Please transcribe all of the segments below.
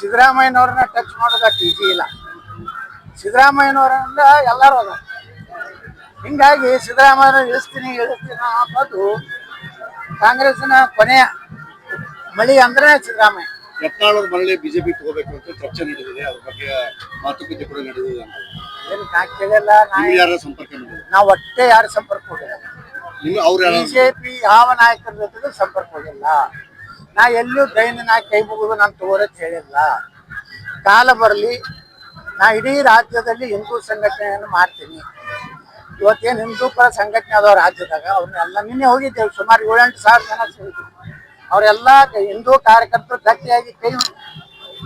ಸಿದ್ದರಾಮಯ್ಯನವ್ರನ್ನ touch ಮಾಡೋದಕ್ಕೆ easy ಇಲ್ಲ. ಸಿದ್ದರಾಮಯ್ಯನವರಿಂದ ಎಲ್ಲರೂ ಅದ ಹಿಂಗಾಗಿ ಸಿದ್ದರಾಮಯ್ಯ ಇಳಿಸ್ತೀನಿ ಇಳಿಸ್ತೀನಿ ಅನ್ನೋದು ಕಾಂಗ್ರೆಸ್ನ ಕೊನೆಯ ಮಳಿ ಅಂದ್ರೆ ಸಿದ್ದರಾಮಯ್ಯ. ಯತ್ನಾಳ್ ಅವ್ರ ಮರಳಿ ಬಿಜೆಪಿ ತಗೋಬೇಕು ಅಂತ ಚರ್ಚೆ ನಡೆದಿದೆ ಅದ್ರ ಬಗ್ಗೆ ಮಾತುಕತೆ ಕೂಡ ನಡೆದಿದೆ ಅಂತ. ಏನು ನಾ ಕೇಳಿಲ್ಲ ನಾ ನಿಮ್ಗೆ ಯಾರ ಸಂಪರ್ಕ ಮಾಡಿದ್ರು ನಾವು ಒಟ್ಟೆ ಯಾರು ಸಂಪರ್ಕ ಹೋಗಿಲ್ಲ. ನಿಮ್ಗೆ ಅವ್ರು ಯಾರು? ಬಿಜೆಪಿ ಯಾವ ನಾಯಕರ ಜೊತೆಗೂ ಸಂಪರ್ಕ ಹೋಗಿಲ್ಲ. ನಾ ಎಲ್ಲೂ ದೈನ ಕೈ ಮುಗಿದು ನಾನು ತಗೋರತ್ ಹೇಳಿಲ್ಲ. ಕಾಲ ಬರಲಿ, ನಾ ಇಡೀ ರಾಜ್ಯದಲ್ಲಿ ಹಿಂದೂ ಸಂಘಟನೆಯನ್ನು ಮಾಡ್ತೀನಿ. ಇವತ್ತೇನು ಹಿಂದೂ ಪರ ಸಂಘಟನೆ ಅದಾವ ರಾಜ್ಯದಾಗ, ಅವ್ರನ್ನೆಲ್ಲ ನಿನ್ನೆ ಹೋಗಿದ್ದೇವೆ, ಸುಮಾರು ಏಳೆಂಟು ಸಾವಿರ ಜನ ಸೇರಿದ್ರು ಅವರೆಲ್ಲ ಹಿಂದೂ ಕಾರ್ಯಕರ್ತರು ಗಟ್ಟಿಯಾಗಿ ಕೈ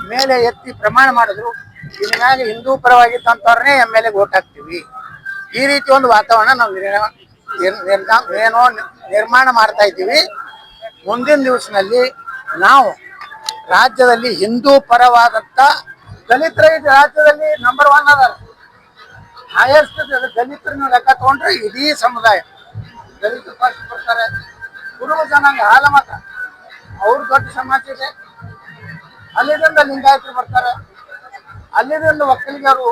ಮೇಲೆ ಎತ್ತಿ ಪ್ರಮಾಣ ಮಾಡಿದ್ರು. ಇನ್ನಾಗಿ ಹಿಂದೂ ಪರವಾಗಿದ್ದಂಥವ್ರನ್ನೇ ಎಂ ಎಲ್ ಎಗೆ ಓಟ್ ಹಾಕ್ತೀವಿ. ಈ ರೀತಿ ಒಂದು ವಾತಾವರಣ ನಾವು ಏನೋ ನಿ- ನಿರ್ಮಾಣ ಮಾಡ್ತಾ ಇದ್ದೀವಿ. ಮುಂದಿನ ದಿವಸದಲ್ಲಿ ನಾವು ರಾಜ್ಯದಲ್ಲಿ ಹಿಂದೂ ಪರವಾದಂತ ದಲಿತರ ರಾಜ್ಯದಲ್ಲಿ ನಂಬರ್ ಒನ್ ಅದಾರ. ಹೈಯೆಸ್ಟ್ ದಲಿತರ ಲೆಕ್ಕ ತಗೊಂಡ್ರೆ ಇಡೀ ಸಮುದಾಯ. ದಲಿತರು ಫಸ್ಟ್ ಬರ್ತಾರೆ. ಕುರುಬ ಜನಾಂಗ, ಹಾಲ ಮತ. ಅವ್ರ ದೊಡ್ಡ ಸಮಾಜ ಇದೆ. ಅಲ್ಲಿಂದ ಲಿಂಗಾಯತರು ಬರ್ತಾರೆ. ಅಲ್ಲಿಂದ ಒಕ್ಕಲಿಗರು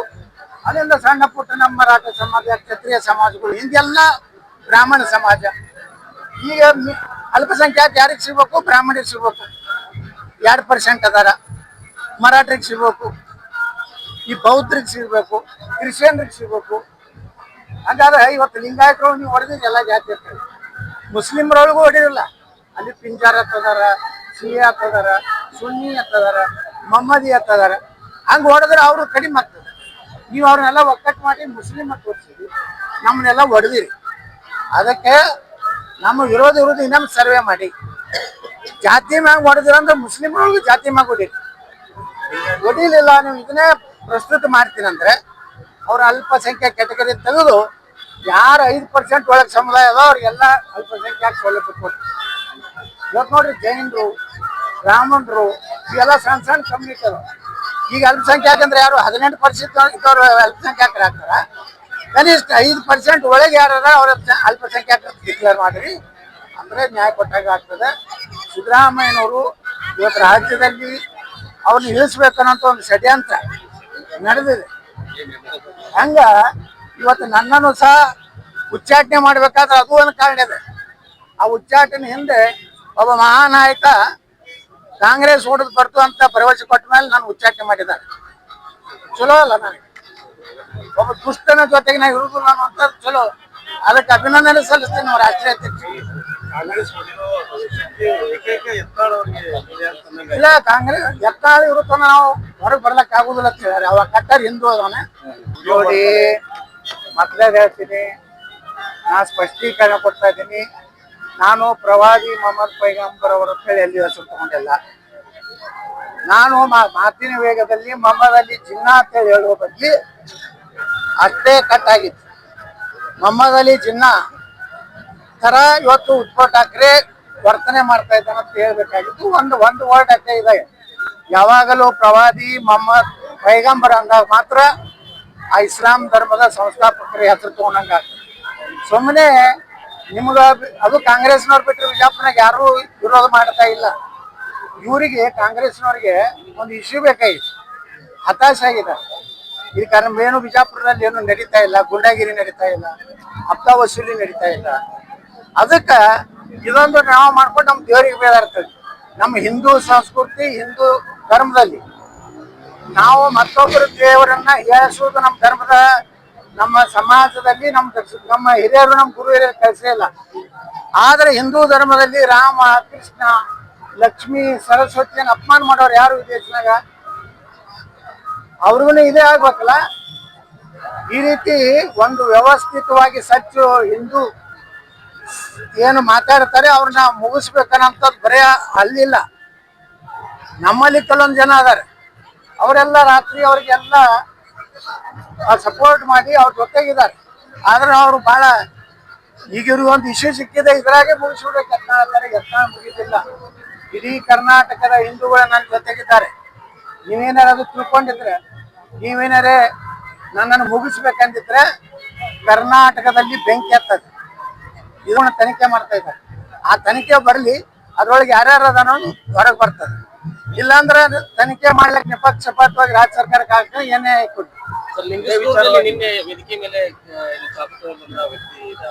ಅಲ್ಲಿಂದ ಸಣ್ಣ ಪುಟ್ಟ ನಮ್ಮ ಮರಾಠ ಸಮಾಜ, ಕ್ಷತ್ರಿಯ ಸಮಾಜಗಳು, ಹಿಂದೆಲ್ಲ ಬ್ರಾಹ್ಮಣ ಸಮಾಜ. ಈಗ ಅಲ್ಪಸಂಖ್ಯಾತ ಯಾರಿಗೆ ಸಿಗ್ಬೇಕು? ಬ್ರಾಹ್ಮಣರಿಗೆ ಸಿಗ್ಬೇಕು. ಎರಡು ಪರ್ಸೆಂಟ್ ಅದಾರ. ಮರಾಠರಿಗೆ ಸಿಗ್ಬೇಕು, ಈ ಬೌದ್ಧರಿಗೆ ಸಿಗ್ಬೇಕು, ಕ್ರಿಶ್ಚಿಯನ್ರಿಗೆ ಸಿಗ್ಬೇಕು. ಹಾಗಾದ್ರೆ ಇವತ್ತು ಲಿಂಗಾಯತರು ನೀವು ಹೊಡೆದಿದ್ದು ಎಲ್ಲ ಜಾತಿ ಇರ್ತದೆ ಮುಸ್ಲಿಮ್ರೊಳಗೂ ಹೊಡಿರಲ್ಲ ಅಲ್ಲಿ ಪಿಂಜಾರ್ ಹತ್ತದಾರ, ಸಿಹಿ ಹತ್ತದಾರ, ಸುನ್ನಿ ಹತ್ತದಾರ ಮಮ್ಮದಿ ಹತ್ತದಾರ. ಹಂಗೆ ಹೊಡೆದ್ರೆ ಅವರು ಕಡಿಮೆ ಆಗ್ತದೆ. ನೀವು ಅವ್ರನ್ನೆಲ್ಲ ಒಕ್ಕಟ್ಟು ಮಾಡಿ ಮುಸ್ಲಿಮ್ ತೋರಿಸಿದ್ರಿ, ನಮ್ಮನ್ನೆಲ್ಲ ಹೊಡೆದಿರಿ. ಅದಕ್ಕೆ ನಮ್ಮ ವಿರೋಧ ವಿರೋಧ ಇನ್ನೊಂದು ಸರ್ವೆ ಮಾಡಿ. ಜಾತಿ ಮ್ಯಾಗ ಹೊಡೆದಿರ ಅಂದ್ರೆ ಮುಸ್ಲಿಮ್ರೊಳಗೆ ಜಾತಿ ಮ್ಯಾಗ ಹೊಡೀರಿ ಹೊಡಿಲಿಲ್ಲ, ನೀವು ಇದನ್ನೇ ಪ್ರಸ್ತುತ ಮಾಡ್ತೀನಂದ್ರೆ ಅವ್ರ ಅಲ್ಪಸಂಖ್ಯಾ ಕೆಟಗರಿ ತೆಗೆದು ಯಾರು ಐದು ಪರ್ಸೆಂಟ್ ಒಳಗೆ ಸಮುದಾಯ ಅದ ಅವ್ರಿಗೆಲ್ಲ ಅಲ್ಪಸಂಖ್ಯಾತ ಸೌಲಭ್ಯ ಕೊಟ್ಟು ಇವತ್ತು ನೋಡ್ರಿ ಜೈನರು, ಬ್ರಾಹ್ಮಣರು, ಇವೆಲ್ಲ ಸಣ್ಣ ಸಣ್ಣ ಕಮ್ಯುನಿಟಿ ಅದ ಈಗ ಅಲ್ಪಸಂಖ್ಯಾತ ಅಂದ್ರೆ ಯಾರು ಹದಿನೆಂಟು ಪರ್ಸೆಂಟ್ ಇದ್ದವ್ರು ಅಲ್ಪಸಂಖ್ಯಾತರು ಆಗ್ತಾರ? ಕನಿಷ್ಠ ಐದು ಪರ್ಸೆಂಟ್ ಒಳಗೆ ಯಾರು ಅವ್ರ ಅಲ್ಪಸಂಖ್ಯಾತ ಡಿಕ್ಲೇರ್ ಮಾಡ್ರಿ. ಅಂದ್ರೆ ನ್ಯಾಯ ಕೊಟ್ಟಾಗ ಆಗ್ತದೆ. ಸಿದ್ದರಾಮಯ್ಯನವರು ಇವತ್ತು ರಾಜ್ಯದಲ್ಲಿ ಅವ್ರನ್ನ ಇಳಿಸ್ಬೇಕನ್ನೋಂಥ ಒಂದು ಷಡ್ಯಂತ್ರ ನಡೆದಿದೆ. ಹಂಗ ಇವತ್ತು ನನ್ನನ್ನು ಸಹ ಉಚ್ಚಾಟನೆ ಮಾಡಬೇಕಾದ್ರೆ ಅದು ಒಂದು ಕಾರಣ ಇದೆ. ಆ ಉಚ್ಚಾಟನೆ ಹಿಂದೆ ಒಬ್ಬ ಮಹಾನಾಯಕ ಕಾಂಗ್ರೆಸ್ ಓಡದ್ ಬರ್ತು ಅಂತ ಭರವಸೆ ಕೊಟ್ಟ ಮೇಲೆ ನಾನು ಉಚ್ಚಾಟನೆ ಮಾಡಿದ್ದಾರೆ. ಚಲೋ ಅಲ್ಲ ನನಗೆ? ಒಬ್ಬ ದುಷ್ಟನ ಜೊತೆಗೆ ನಾನು ಇರುವುದು ನಾನು ಅಂತ ಚಲೋ. ಅದಕ್ಕೆ ಅಭಿನಂದನೆ ಸಲ್ಲಿಸ್ತೀನಿ ಅವ್ರ ಅಧ್ಯಕ್ಷರಿಗೆ. ಇಲ್ಲ ಕಾಂಗ್ರೆಸ್ ಎತ್ತಾಳ ಇರುತ್ತ ನಾವು ಹೊರಗೆ ಬರ್ಲಕ್ ಆಗುದಿಲ್ಲ ಅಂತ ಹೇಳ್ಯಾರ. ಅವಾಗ ಕಟ್ಟಾರ ಹಿಂದೂ ಅದಾನೆ. ನೋಡಿ ಮತ್ತೆ ಹೇಳ್ತೀನಿ. ನಾ ಸ್ಪಷ್ಟೀಕರಣ ಕೊಡ್ತಾ ಇದ್ದೀನಿ. ನಾನು ಪ್ರವಾದಿ ಮೊಹಮ್ಮದ್ ಪೈಗಂಬರ್ ಅವರ ಹೇಳಿ ಎಲ್ಲಿ ಹೆಸರು ತಗೊಂಡಿಲ್ಲ. ನಾನು ಮಾ- ಮಾತಿನ ವೇಗದಲ್ಲಿ ಮೊಹಮ್ಮದ್ ಅಲಿ ಜಿನ್ನಾ ಅಂತ ಹೇಳಿ ಹೇಳುವ ಬದಲಿ ಅಷ್ಟೇ ಕಟ್ ಆಗಿತ್ತು. ಮೊಹಮ್ಮದ್ ಅಲಿ ಜಿನ್ನಾ ತರ ಇವತ್ತು ಉದ್ಧವ್ ಠಾಕ್ರೆ ವರ್ತನೆ ಮಾಡ್ತಾ ಇದ್ದಾನೆ ಅಂತ ಹೇಳ್ಬೇಕಾಗಿತ್ತು ಒಂದು ಒಂದು ವರ್ಡ್ ಅಷ್ಟೇ ಇದೆ. ಯಾವಾಗಲೂ ಪ್ರವಾದಿ, ಮೊಹಮ್ಮದ್, ಪೈಗಂಬರ್ ಅಂದಾಗ ಮಾತ್ರ ಆ ಇಸ್ಲಾಂ ಧರ್ಮದ ಸಂಸ್ಥಾಪಕರ ಹೆಸರು ತಗೊಂಡಂಗ ಸುಮ್ಮನೆ ನಿಮ್ಗ ಅದು ಕಾಂಗ್ರೆಸ್ನವ್ರು ಬಿಟ್ಟರೆ ಬಿಜಾಪುರನಾಗ ಯಾರು ವಿರೋಧ ಮಾಡ್ತಾ ಇಲ್ಲ. ಇವರಿಗೆ ಕಾಂಗ್ರೆಸ್ನವ್ರಿಗೆ ಒಂದು ಇಶ್ಯೂ ಬೇಕಾಗಿತ್ತು ಹತಾಶ ಆಗಿದೆ. ಈ ಕಾರಣ ಏನು ಬಿಜಾಪುರದಲ್ಲಿ ಏನು ನಡೀತಾ ಇಲ್ಲ. ಗುಂಡಾಗಿರಿ ನಡೀತಾ ಇಲ್ಲ. ಅಪ್ಪ ವಸೂಲಿ ನಡೀತಾ ಇಲ್ಲ. ಅದಕ್ಕೆ ಇದೊಂದು ನಾವು ಮಾಡ್ಕೊಂಡು ನಮ್ಮ ದೇವರಿಗೆ ಬೇದಾಡ್ತದೆ ನಮ್ಮ ಹಿಂದೂ ಸಂಸ್ಕೃತಿ, ಹಿಂದೂ ಧರ್ಮದಲ್ಲಿ ನಾವು ಮತ್ತೊಬ್ಬರು ದೇವರನ್ನ ಹೇಳಿಸುವುದು ನಮ್ಮ ಧರ್ಮದ, ನಮ್ಮ ಸಮಾಜದಲ್ಲಿ ನಮ್ಮ ನಮ್ಮ ಹಿರಿಯರು, ನಮ್ಮ ಗುರು ಹಿರಿಯರು ಕಲಿಸಿಲ್ಲ ಆದರೆ ಹಿಂದೂ ಧರ್ಮದಲ್ಲಿ ರಾಮ, ಕೃಷ್ಣ, ಲಕ್ಷ್ಮಿ, ಸರಸ್ವತಿಯನ್ನು ಅಪಮಾನ ಮಾಡೋರು ಯಾರು ವಿದೇಶನಾಗ ದೇಶನಾಗ ಅವ್ರಿಗೂ ಇದೇ ಆಗ್ಬೇಕಲ್ಲ? ಈ ರೀತಿ ಒಂದು ವ್ಯವಸ್ಥಿತವಾಗಿ ಸಚ್ಚು ಹಿಂದೂ ಏನು ಮಾತಾಡ್ತಾರೆ, ಅವ್ರನ್ನ ಮುಗಿಸ್ಬೇಕನ್ನಂಥದ್ದು ಬರೇ ಅಲ್ಲಿಲ್ಲ. ನಮ್ಮಲ್ಲಿ ಕೆಲವೊಂದು ಜನ ಅದಾರೆ. ಅವರೆಲ್ಲ ರಾತ್ರಿ ಅವ್ರಿಗೆಲ್ಲ ಸಪೋರ್ಟ್ ಮಾಡಿ ಅವ್ರ ಜೊತೆಗಿದ್ದಾರೆ. ಆದ್ರೆ ಅವರು ಬಹಳ ಈಗಿರುವಂತ ಇಶ್ಯೂ ಸಿಕ್ಕಿದೆ, ಇದ್ರಾಗೆ ಮುಗಿಸ್ಬಿಡ್ಬೇಕು. ಯತ್ನಾಳ್ತಾರೆ ಯತ್ನ ಮುಗಿದಿಲ್ಲ. ಇಡೀ ಕರ್ನಾಟಕದ ಹಿಂದೂಗಳು ನನ್ನ ಜೊತೆಗಿದ್ದಾರೆ. ನೀವೇನಾರ ಅದು ತಿಳ್ಕೊಂಡಿದ್ರೆ, ನೀವೇನಾರೇ ನನ್ನನ್ನು ಮುಗಿಸ್ಬೇಕಂದಿದ್ರೆ ಕರ್ನಾಟಕದಲ್ಲಿ ಬೆಂಕಿ ಹತ್ತದ. ಇದನ್ನ ತನಿಖೆ ಮಾಡ್ತಾ ಇದ್ದಾರೆ. ಆ ತನಿಖೆ ಬರಲಿ ಅದ್ರೊಳಗೆ ಯಾರ್ಯಾರು ಅದಾನೋ ಹೊರಗೆ ಬರ್ತದೆ ಇಲ್ಲಾಂದ್ರೆ ತನಿಖೆ ಮಾಡ್ಲಿಕ್ಕೆ ನಿಪಕ್ಷಪಾತವಾಗಿ ರಾಜ್ಯ ಸರ್ಕಾರಕ್ಕೆ ಹಾಕ ಏನೇ ಕೊಟ್ಟು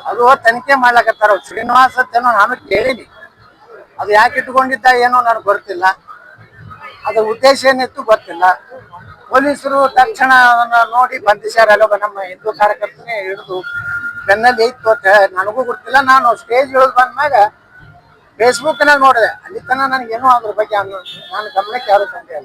ಅದು ತನಿಖೆ ಮಾಡ್ಲಕತ್ತಾರ? ಶ್ರೀನಿವಾಸ ಶ್ರೀನಿವಾಸ್ ಅಂತೇನೋ ನಾನು ಕೇಳಿನಿ. ಅದು ಯಾಕೆ ಇಟ್ಕೊಂಡಿದ್ದ ಏನೋ ನನಗೆ ಗೊತ್ತಿಲ್ಲ. ಅದ್ರ ಉದ್ದೇಶ ಏನಿತ್ತು ಗೊತ್ತಿಲ್ಲ. ಪೊಲೀಸರು ತಕ್ಷಣ ಅದನ್ನ ನೋಡಿ ಅಲ್ಲೊಬ್ಬ ನಮ್ಮ ಹಿಂದೂ ಕಾರ್ಯಕರ್ತನೇ ಹಿಡಿದು ಬೆನ್ನಲ್ಲಿ ಇತ್ತು ಅಂತ ನನಗೂ ಗೊತ್ತಿಲ್ಲ. ನಾನು ಸ್ಟೇಜ್ ಇಳಿದು ಬಂದ್ಮ್ಯಾಗ ಫೇಸ್ಬುಕ್ನಾಗ ನೋಡಿದೆ. ಅಲ್ಲಿ ತನಕ ನನಗೇನು ಅದ್ರ ಬಗ್ಗೆ ನಾನು ಗಮನಕ್ಕೆ ಯಾರು ತಂದೆ ಇಲ್ಲ